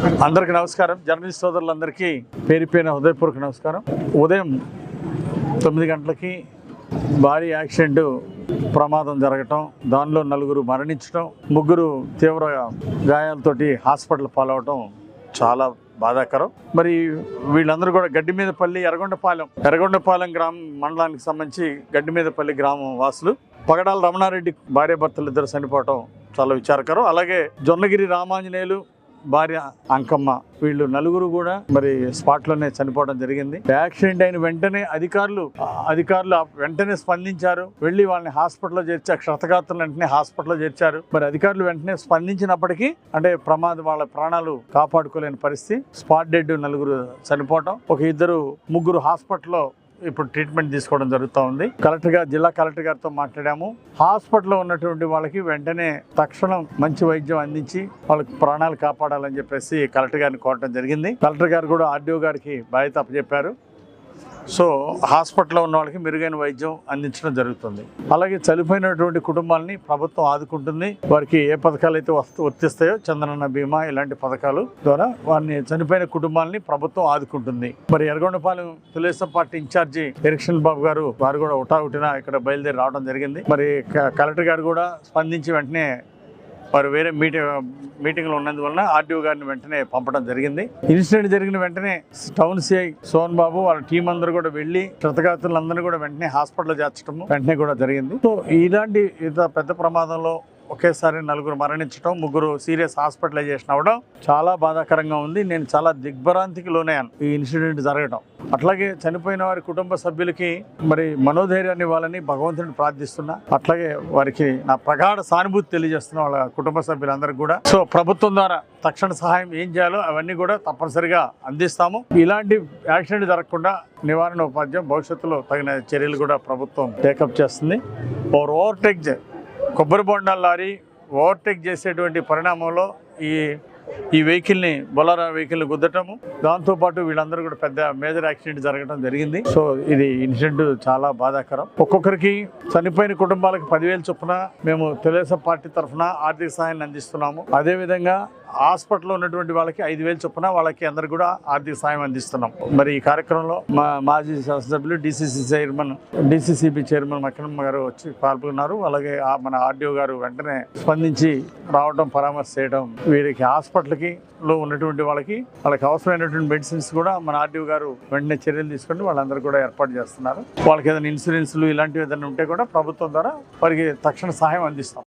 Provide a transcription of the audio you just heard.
అందరికీ నమస్కారం. జర్నలిస్ట్ సోదరులందరికీ పేరు పేరున హృదయపూర్వక నమస్కారం. ఉదయం తొమ్మిది గంటలకి భారీ యాక్సిడెంట్ ప్రమాదం జరగటం దానిలో నలుగురు మరణించడం ముగ్గురు తీవ్ర గాయాలతోటి హాస్పిటల్ పాలవటం చాలా బాధాకరం. మరి వీళ్ళందరూ కూడా గడ్డి మీదపల్లి ఎర్రగొండపాలెం ఎర్రగొండపాలెం గ్రామం మండలానికి సంబంధించి గడ్డి మీదపల్లి గ్రామం వాసులు. పగడాల రమణారెడ్డి భార్యాభర్తలు ఇద్దరు చనిపోవటం చాలా విచారకరం. అలాగే జొన్నగిరి రామాంజనేయులు భార్య అంకమ్మ వీళ్ళు నలుగురు కూడా మరి స్పాట్లోనే చనిపోవడం జరిగింది. యాక్సిడెంట్ అయిన వెంటనే అధికారులు అధికారులు వెంటనే స్పందించారు. వెళ్ళి వాళ్ళని హాస్పిటల్లో చేర్చారు. క్షతగాత్రులు వెంటనే హాస్పిటల్లో చేర్చారు. మరి అధికారులు వెంటనే స్పందించినప్పటికీ అంటే ప్రమాదం వాళ్ళ ప్రాణాలు కాపాడుకోలేని పరిస్థితి. స్పాట్ డెడ్ నలుగురు చనిపోవటం ఒక ఇద్దరు ముగ్గురు హాస్పిటల్లో ఇప్పుడు ట్రీట్మెంట్ తీసుకోవడం జరుగుతూ ఉంది. కలెక్టర్ గారు జిల్లా కలెక్టర్ గారితో మాట్లాడాము. హాస్పిటల్లో ఉన్నటువంటి వాళ్ళకి వెంటనే తక్షణం మంచి వైద్యం అందించి వాళ్ళకి ప్రాణాలు కాపాడాలని చెప్పేసి కలెక్టర్ గారిని కోరడం జరిగింది. కలెక్టర్ గారు కూడా ఆర్డీఓ గారికి బాధ్యత అప్పచెప్పారు. సో హాస్పిటల్లో ఉన్న వాళ్ళకి మెరుగైన వైద్యం అందించడం జరుగుతుంది. అలాగే చనిపోయినటువంటి కుటుంబాలని ప్రభుత్వం ఆదుకుంటుంది. వారికి ఏ పథకాలు అయితే వస్తూ వర్తిస్తాయో చంద్రన్న బీమా ఇలాంటి పథకాలు ద్వారా వారిని చనిపోయిన కుటుంబాలని ప్రభుత్వం ఆదుకుంటుంది. మరి Erragondapalem Telugu Desam party incharge erection Babu గారు వారు కూడా ఉటావుటిన ఇక్కడ బయలుదేరి రావడం జరిగింది. మరి క- కలెక్టర్ గారు కూడా స్పందించి వెంటనే వారు వేరే మీటింగ్ మీటింగ్లో ఉన్నందువలన ఆర్డీఓ గారిని వెంటనే పంపడం జరిగింది. ఇన్సిడెంట్ జరిగిన వెంటనే టౌన్ సిఐ సోన్ బాబు వాళ్ళ టీం అందరూ కూడా వెళ్ళి క్షతగాత్రులందరూ కూడా వెంటనే హాస్పిటల్లో చేర్చడం వెంటనే కూడా జరిగింది. సో ఇలాంటి పెద్ద ప్రమాదంలో ఒకేసారి నలుగురు మరణించడం ముగ్గురు సీరియస్ హాస్పిటలైజేషన్ అవ్వడం చాలా బాధాకరంగా ఉంది. నేను చాలా దిగ్భ్రాంతికి లోనయ్యాను ఈ ఇన్సిడెంట్ జరగడం అట్లాగే చనిపోయిన వారి కుటుంబ సభ్యులకి మరి మనోధైర్యాన్ని ఇవ్వాలని భగవంతుని ప్రార్థిస్తున్నా. అట్లాగే వారికి నా ప్రగాఢ సానుభూతి తెలియజేస్తున్నా వాళ్ళ కుటుంబ సభ్యులందరికీ కూడా. సో ప్రభుత్వం ద్వారా తక్షణ సహాయం ఏం చేయాలో అవన్నీ కూడా తప్పనిసరిగా అందిస్తాము. ఇలాంటి యాక్సిడెంట్ జరగకుండా నివారణ ఉపాధ్యాయం భవిష్యత్తులో తగిన చర్యలు కూడా ప్రభుత్వం టేకప్ చేస్తుంది. ఓవర్ ఓవర్టేక్ కొబ్బరి బొండాల లారీ ఓవర్టేక్ చేసేటువంటి పరిణామంలో ఈ ఈ వెహికల్ని బొలారా వెహికల్ని గుద్దటము. దాంతోపాటు వీళ్ళందరూ కూడా పెద్ద మేజర్ యాక్సిడెంట్ జరగడం జరిగింది. సో ఇది ఇన్సిడెంట్ చాలా బాధాకరం. ఒక్కొక్కరికి చనిపోయిన కుటుంబాలకు పదివేలు చొప్పున మేము తెలుగుదేశం పార్టీ తరఫున ఆర్థిక సహాయాన్ని అందిస్తున్నాము. అదేవిధంగా హాస్పిటల్లో ఉన్నటువంటి వాళ్ళకి ఐదు వేలు చొప్పున వాళ్ళకి అందరు కూడా ఆర్థిక సాయం అందిస్తున్నాం. మరి ఈ కార్యక్రమంలో మా మాజీ శాసనసభ్యులు DCC chairman DCCB chairman Makkanamma garu వచ్చి పాల్గొన్నారు. అలాగే మన ఆర్డీఓ గారు వెంటనే స్పందించి రావడం పరామర్శ చేయడం వీరికి హాస్పిటల్కి లో ఉన్నటువంటి వాళ్ళకి వాళ్ళకి అవసరమైనటువంటి మెడిసిన్స్ కూడా మన ఆర్డీఓ గారు వెంటనే చర్యలు తీసుకొని వాళ్ళందరూ కూడా ఏర్పాటు చేస్తున్నారు. వాళ్ళకి ఏదైనా ఇన్సూరెన్స్లు ఇలాంటివి ఏదైనా ఉంటే కూడా ప్రభుత్వం ద్వారా వారికి తక్షణ సహాయం అందిస్తాం.